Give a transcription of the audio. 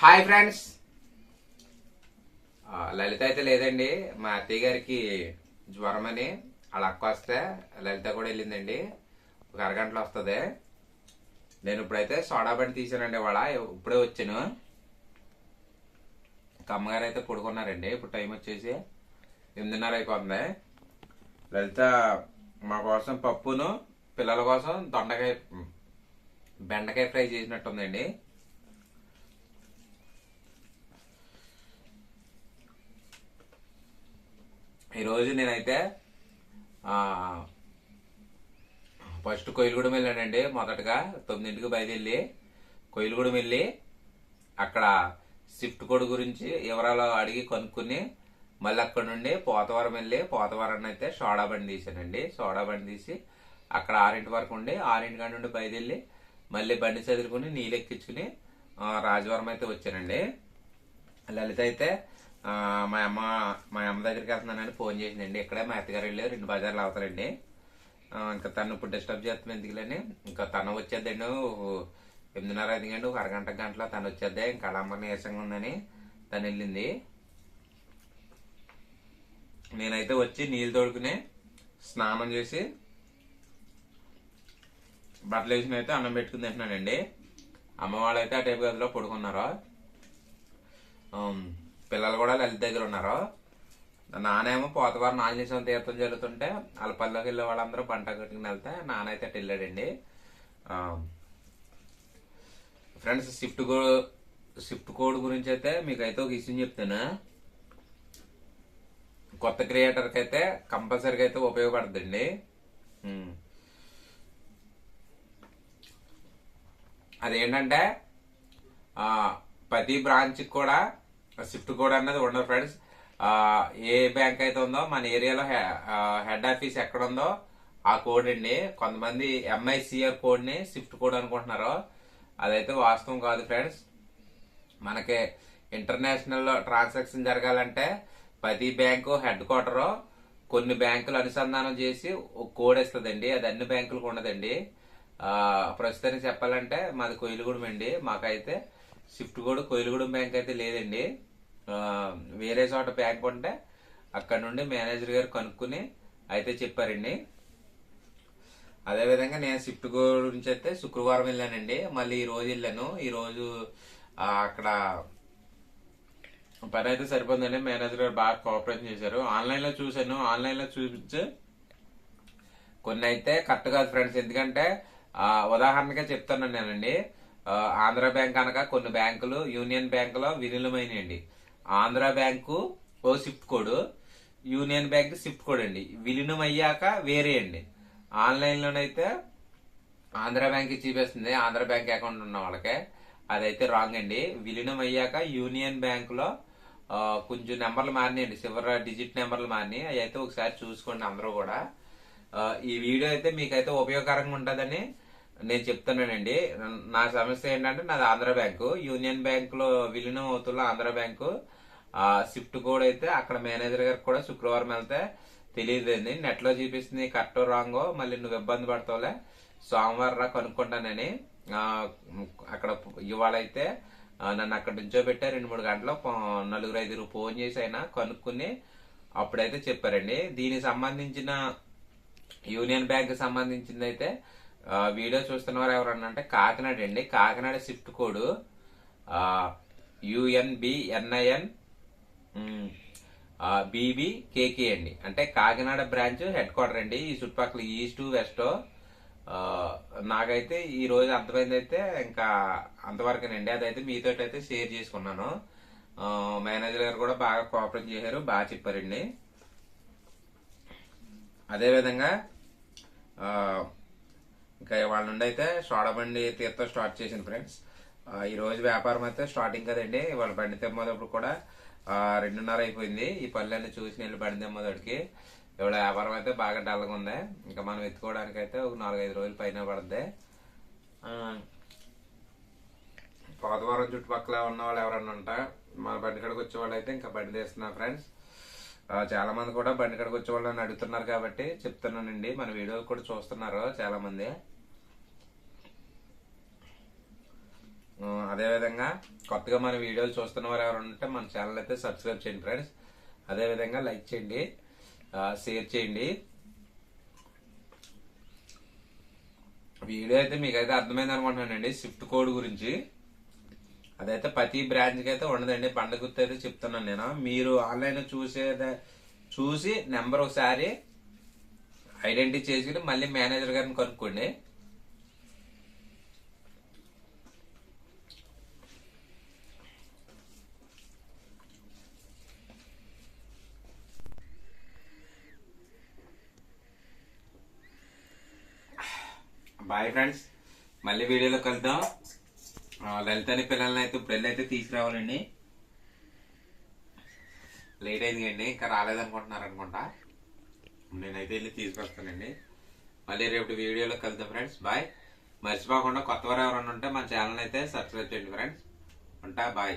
Hi friends. లలిత అయితే లేదండి. మా అత్తయ్య గారికి జ్వరం అని వాళ్ళ అక్క వస్తే లలిత కూడా వెళ్ళిందండి. ఒక అరగంటలో వస్తుంది. నేను ఇప్పుడైతే సోడా బండి తీసానండి వాళ్ళ ఇప్పుడే వచ్చాను. ఇంకా అమ్మగారు అయితే పడుకున్నారండి. ఇప్పుడు టైం వచ్చేసి ఎనిమిదిన్నర అయిపోతుంది. లలిత మా కోసం పప్పును పిల్లల కోసం దొండకాయ బెండకాయ ఫ్రై చేసినట్టుందండి. ఈరోజు నేనైతే ఫస్ట్ కొయిలగూడెం వెళ్ళానండి. మొదటగా తొమ్మిదింటికి బయలుదేరి కొయిలగూడెం వెళ్ళి అక్కడ షిఫ్ట్ కోడ్ గురించి వివరాలు అడిగి కనుక్కుని మళ్ళీ అక్కడ నుండి పోతవరం వెళ్ళి పోతవరం అయితే సోడా బండి తీసానండి సోడా బండి తీసి అక్కడ ఆరింటి వరకు ఉండి ఆరింటి కాడి నుండి బయలుదేరి మళ్ళీ బండి చదువుకుని నీళ్ళు ఎక్కించుకుని రాజవరం అయితే వచ్చానండి. లలిత అయితే మా అమ్మ మా అమ్మ దగ్గరికి వెళ్తున్నానని ఫోన్ చేసిందండి. ఇక్కడే మా అత్తగారు వెళ్ళి రెండు బజార్లు అవుతారండి. ఇంకా తను ఇప్పుడు డిస్టర్బ్ చేస్తాం ఎందుకులని ఇంకా తను వచ్చేద్దండి. ఎనిమిదిన్నర ఎదిగండి ఒక అరగంట గంటలో తను వచ్చేద్దే. ఇంకా అమ్మ నీరసంగా ఉందని తను వెళ్ళింది. నేనైతే వచ్చి నీళ్ళు తోడుకుని స్నానం చేసి బట్టలు వేసిన అయితే అన్నం పెట్టుకుని తింటున్నానండి. అమ్మ వాళ్ళు అయితే ఆ టైపు గదిలో పడుకున్నారు? పిల్లలు కూడా లలిత దగ్గర ఉన్నారు. నానేమో పోతవారు నాగేశ్వరం తీర్థం జరుగుతుంటే వాళ్ళ పల్లెకి వెళ్ళే వాళ్ళందరూ పంట కట్టుకుని వెళ్తే నాన్న అయితే అటు వెళ్ళాడండి. ఫ్రెండ్స్ షిఫ్ట్ కో షిఫ్ట్ కోడ్ గురించి అయితే మీకు అయితే ఒక విషయం చెప్తాను కొత్త క్రియేటర్కి అయితే కంపల్సరీగా అయితే ఉపయోగపడుతుందండి. అదేంటంటే ప్రతి బ్రాంచ్కి కూడా షిఫ్ట్ కోడ్ అన్నది ఉండదు ఫ్రెండ్స్. ఏ బ్యాంక్ అయితే ఉందో మన ఏరియాలో హెడ్ ఆఫీస్ ఎక్కడ ఉందో ఆ కోడ్ అండి. కొంతమంది ఎంఐసిఆర్ కోడ్ని షిఫ్ట్ కోడ్ అనుకుంటున్నారు అదైతే వాస్తవం కాదు ఫ్రెండ్స్. మనకి ఇంటర్నేషనల్ ట్రాన్సాక్షన్ జరగాలంటే ప్రతి బ్యాంకు హెడ్ క్వార్టర్ కొన్ని బ్యాంకులు అనుసంధానం చేసి ఒక కోడ్ ఇస్తుందండి. అది అన్ని బ్యాంకులకు ఉండదండి. ప్రస్తుతానికి చెప్పాలంటే మాది కోయిలగూడెం అండి. మాకైతే షిఫ్ట్ కోడ్ కోయిలగూడెం బ్యాంక్ అయితే లేదండి. వేరే చోట ప్యాక్ ఉంటే అక్కడ నుండి మేనేజర్ గారు కనుక్కుని అయితే చెప్పారండి. అదేవిధంగా నేను షిఫ్ట్ గురించి అయితే శుక్రవారం వెళ్ళానండి. మళ్ళీ ఈ రోజు వెళ్ళాను. ఈరోజు అక్కడ పని అయితే సరిపోతుందండి మేనేజర్ గారు బాగా కోఆపరేషన్ చేశారు. ఆన్లైన్లో చూశాను. ఆన్లైన్లో చూపించి కొన్ని అయితే కరెక్ట్ కాదు ఫ్రెండ్స్. ఎందుకంటే ఉదాహరణగా చెప్తాను నేనండి. ఆంధ్ర బ్యాంక్ అనగా కొన్ని బ్యాంకులు యూనియన్ బ్యాంకులో విలీనమైనాయండి ఆంధ్ర బ్యాంకు ఓ SWIFT code Union Bank SWIFT code అండి. విలీనం అయ్యాక వేరే అండి. ఆన్లైన్ లోనైతే ఆంధ్ర బ్యాంక్ చూపిస్తుంది. ఆంధ్ర బ్యాంక్ అకౌంట్ ఉన్న వాళ్ళకే. అదైతే రాంగ్ అండి. విలీనం అయ్యాక యూనియన్ బ్యాంక్లో కొంచెం నెంబర్లు మారినాయండి చివరి డిజిట్ నెంబర్లు మారినాయి. అవి అయితే ఒకసారి చూసుకోండి అందరూ కూడా. ఈ వీడియో అయితే మీకైతే ఉపయోగకరంగా ఉంటుందని నేను చెప్తున్నానండి. నా సమస్య ఏంటంటే నాది ఆంధ్ర బ్యాంకు. యూనియన్ బ్యాంక్లో విలీనం అవుతున్న ఆంధ్ర బ్యాంకు. ఆ షిఫ్ట్ కోడ్ అయితే అక్కడ మేనేజర్ గారికి కూడా శుక్రవారం వెళ్తే తెలియదండి నెట్లో చూపిస్తుంది కరెక్ట్ రాంగో మళ్ళీ నువ్వు ఇబ్బంది పడతావులే సోమవారం రా కనుక్కుంటానని ఆ, అక్కడ ఇవాళ అయితే నన్ను అక్కడ నుంచో పెట్టా రెండు మూడు గంటలు నలుగురు ఐదుగురు ఫోన్ చేసి అయినా కనుక్కుని అప్పుడైతే చెప్పారండి. దీనికి సంబంధించిన యూనియన్ బ్యాంక్ సంబంధించింది అయితే వీడియో చూస్తున్న వారు ఎవరన్నా అంటే కాకినాడ అండి. Kakinada SWIFT code UNBNIN BB KK అండి. అంటే కాకినాడ బ్రాంచ్ హెడ్ క్వార్టర్ అండి. ఈ చుట్టుపక్కల ఈస్ట్ వెస్ట్. నాకైతే ఈ రోజు అర్థమైంది అయితే ఇంకా అంతవరకేనండి అదైతే మీతో అయితే షేర్ చేసుకున్నాను. మేనేజర్ గారు కూడా బాగా కోఆపరేట్ చేశారు బాగా చెప్పారండి. అదేవిధంగా ఇంకా వాళ్ళ నుండి అయితే సోడా బండి తీర్థం స్టార్ట్ చేసింది ఫ్రెండ్స్. ఈరోజు ఈ రోజు వ్యాపారం అయితే స్టార్టింగ్ కదండి. వాళ్ళ బండి తెమ్మదప్పుడు కూడా రెండున్నర అయిపోయింది. ఈ పల్లెని చూసి వెళ్ళి బండి మొదటికి ఇవాళ వ్యాపారం అయితే బాగా డల్గా ఉంది. ఇంకా మనం ఎత్తుకోవడానికి అయితే ఒక నాలుగైదు రోజులు పైన పడుద్ది. పోతవరం చుట్టుపక్కల ఉన్న వాళ్ళు ఎవరన్నా ఉంటా మన బండి కాడికి వచ్చే వాళ్ళు అయితే ఇంకా బండి తీస్తున్నారు ఫ్రెండ్స్. చాలా మంది కూడా బండి కాడికి వచ్చే వాళ్ళని అడుగుతున్నారు కాబట్టి చెప్తున్నానండి. మన వీడియో కూడా చూస్తున్నారు చాలా మంది ఆ, అదేవిధంగా కొత్తగా మన వీడియోలు చూస్తున్న వారు ఎవరైనా ఉంటే మన ఛానల్ అయితే సబ్స్క్రైబ్ చేయండి ఫ్రెండ్స్ అదేవిధంగా లైక్ చేయండి షేర్ చేయండి. వీడియో అయితే మీకైతే అర్థమైంది అనుకుంటున్నానండి స్విఫ్ట్ కోడ్ గురించి. అదైతే ప్రతి బ్రాంచ్కి అయితే ఉండదండి. పండుగ గుర్తు అయితే చెప్తున్నాను నేను. మీరు ఆన్లైన్ చూసేదే చూసి నెంబర్ ఒకసారి ఐడెంటిటీ చేసుకుని మళ్ళీ మేనేజర్ గారిని కనుక్కోండి. బాయ్ ఫ్రెండ్స్ మళ్ళీ వీడియోలో కలుద్దాం. ఆ, లలిత అని పిల్లల్ని అయితే ఇప్పుడు అయితే తీసుకురావాలండి. లేట్ అయింది అండి ఇంకా రాలేదనుకుంటున్నారు అనుకుంటా. నేనైతే వెళ్ళి తీసుకొస్తానండి. మళ్ళీ రేపు వీడియోలో కలుద్దాం ఫ్రెండ్స్ బాయ్ మర్చిపోకుండా కొత్త వారు ఎవరైనా ఉంటే మన ఛానల్ అయితే సబ్స్క్రైబ్ చేయండి ఫ్రెండ్స్ ఉంటా బాయ్